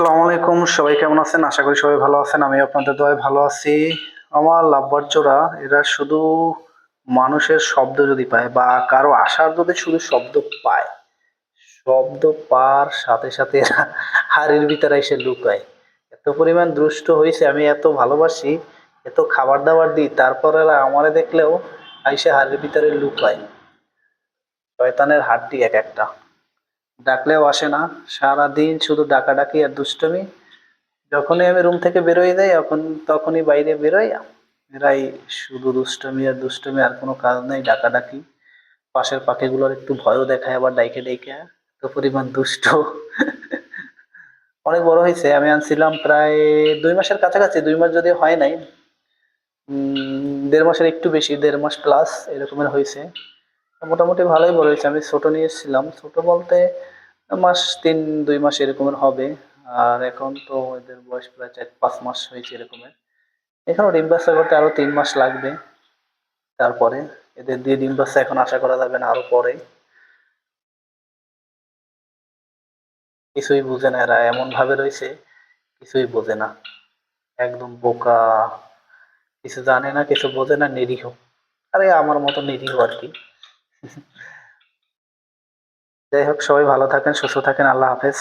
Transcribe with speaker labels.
Speaker 1: আসসালামু আলাইকুম, সবাই কেমন আছেন? আশা করি সবাই ভালো আছেন আমি আপনাদের দোয়ায় ভালো আছি। আমার লাভবার্যরা এরা শুধু মানুষের শব্দ যদি পায় বা কারও আসার যদি শুধু শব্দ পায়, শব্দ পার সাথে সাথে এরা হাড়ির ভিতরে এসে লুকায়। এত পরিমাণ দুষ্ট হয়েছে আমি এত ভালোবাসি, এত খাবার দাবার দিই, তারপর এরা আমারে দেখলেও এসে হাড়ির ভিতরে লুকায়। শয়তানের হাড্ডি এক একটা। ডাকলেও আসে না। সারাদিন শুধু ডাকাডাকি আর দুষ্টমি। যখনই আমি রুম থেকে বেরোয় যাই এখন তখনই বাইরে বেরোই। এরাই শুধু দুষ্টমি আর দুষ্টমি, আর কোনো কাজ নেই, ডাকাডাকি। পাশের পাখিগুলোর একটু ভয়ও দেখায়, আবার ডাইকে ডাইকে তো পরিমাণ দুষ্ট। অনেক বড় হয়েছে। আমি আনছিলাম প্রায় দুই মাসের কাছাকাছি। দুই মাস যদি হয় নাই দেড় মাসের একটু বেশি, দেড় মাস প্লাস এরকমের হয়েছে। মোটামুটি ভালোই বড় হয়েছে। আমি ছোট নিয়ে এসেছিলাম ছোট বলতে মাস তিন, দুই মাস এরকমের হবে। আর এখন তো এদের বয়স প্রায় চার, পাঁচ মাস হয়েছে এরকমের। এখানেও ডিম বাচ্চা করতে আরও তিন মাস লাগবে। তারপরে এদের দিয়ে ডিম বাচ্চা এখন আশা করা যাবে না আরও পরে। কিছুই বুঝে না এরা এমন ভাবে রয়েছে, কিছুই বোঝে না। একদম বোকা, কিছু জানে না, কিছু বোঝে না, নিরীহ। আরে আমার মতো নিরীহ আর কি। যাই হোক সবাই ভালো থাকেন সুস্থ থাকেন আল্লাহ হাফেজ।